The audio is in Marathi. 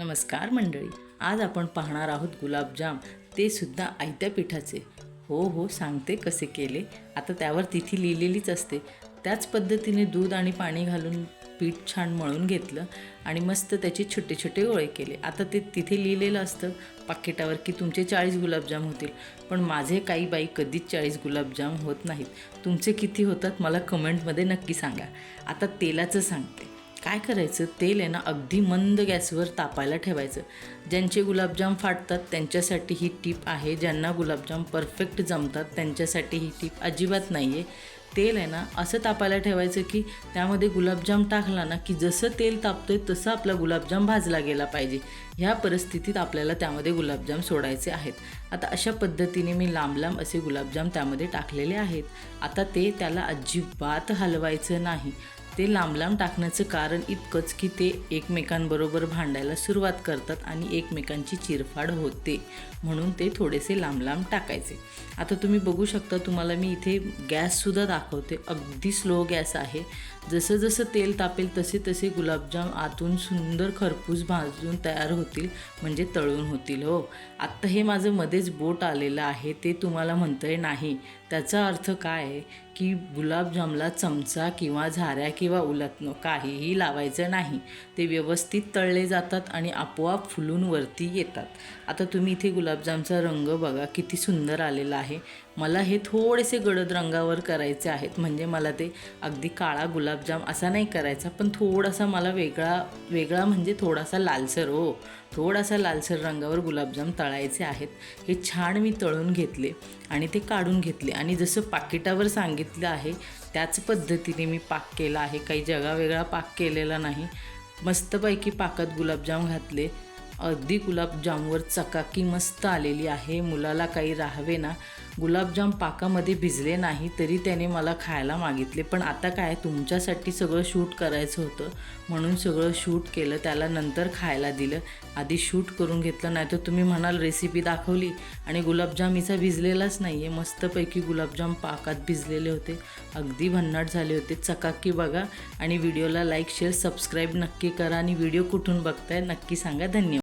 नमस्कार मंडळी आज आपण पाहणार आहोत गुलाबजाम. ते सुद्धा आयत्या पिठाचे. हो हो सांगते कसे केले. आता त्यावर तिथी लिहिलेलीच असते. त्याच पद्धतीने दूध आणि पाणी घालून पीठ छान मळून घेतलं आणि मस्त त्याचे छोटे छोटे गोळे केले. आता ते तिथे लिहिलेलं असतं पाकिटावर की तुमचे चाळीस गुलाबजाम होतील. पण माझे काही बाई कधीच चाळीस गुलाबजाम होत नाहीत. तुमचे किती होतात मला कमेंटमध्ये नक्की सांगा. आता तेलाचं सांगते. काय करायचं? तेल आहे ना अगदी मंद गॅसवर तापायला ठेवायचं. ज्यांचे गुलाबजाम फाटतात त्यांच्यासाठी ही टीप आहे. ज्यांना गुलाबजाम परफेक्ट जमतात त्यांच्यासाठी ही टीप अजिबात नाही आहे तेल आहे ना असं तापायला ठेवायचं की त्यामध्ये गुलाबजाम टाकला ना की जसं तेल तापतोय तसं आपला गुलाबजाम भाजला गेला पाहिजे. ह्या परिस्थितीत आपल्याला त्यामध्ये गुलाबजाम सोडायचे आहेत. आता अशा पद्धतीने मी लांब लांब असे गुलाबजाम त्यामध्ये टाकलेले आहेत. आता ते त्याला अजिबात हलवायचं नाही. ते लांब लांब टाकण्याचं कारण इतकंच की ते एकमेकांबरोबर भांडायला सुरुवात करतात आणि एकमेकांची चिरफाड होते. म्हणून ते थोडेसे लांब लांब टाकायचे. आता तुम्ही बघू शकता तुम्हाला मी इथे गॅससुद्धा दाखवते. अगदी स्लो गॅस आहे. जसं जसं तेल तापेल तसे तसे गुलाबजाम आतून सुंदर खरपूस भाजून तयार होतील म्हणजे तळून होतील हो. आत्ता हे माझं मध्येच बोट आलेलं आहे ते तुम्हाला म्हणतंय नाही. त्याचा अर्थ काय आहे? की गुलाबजामला चमचा किंवा झाऱ्या किंवा उलटणं काहीही लावायचं नाही. ते व्यवस्थित तळले जातात आणि आपोआप फुलून वरती येतात. आता तुम्ही इथे गुलाबजामचा रंग बघा किती सुंदर आलेला आहे. मला हे थोडेसे गडद रंगावर करायचे आहेत. म्हणजे मला ते अगदी काळा गुलाबजाम असा नाही करायचा पण थोडासा मला वेगळा वेगळा म्हणजे थोडासा लालसर हो. थोडासा लालसर रंगावर गुलाबजाम तळायचे आहेत. हे छान मी तळून घेतले आणि ते काढून घेतले. आणि जसं पाकिटावर सांगितलं आहे. त्याच पद्धतीने मी पाक केला आहे. काही जगावेगळा पाक केलेला नाही. मस्तपैकी पाकात गुलाबजाम घातले. अगदी गुलाबजामवर चकाकी मस्त आलेली आहे. मुलाला काही राहावे ना. गुलाबजाम पाकामध्ये भिजले नाही तरी त्याने मला खायला मागितले. पण आता काय तुमच्यासाठी सगळं शूट करायचं होतं. म्हणून सगळं शूट केलं त्याला नंतर खायला दिलं. आधी शूट करून घेतलं नाही तर तुम्ही म्हणाल रेसिपी दाखवली आणि गुलाबजाम हिचा भिजलेलाच नाही आहे मस्तपैकी गुलाबजाम पाकात भिजलेले होते. अगदी भन्नाट झाले होते. चकाकी बघा आणि व्हिडिओला लाईक शेअर सबस्क्राईब नक्की करा आणि व्हिडिओ कुठून बघताय नक्की सांगा. धन्यवाद.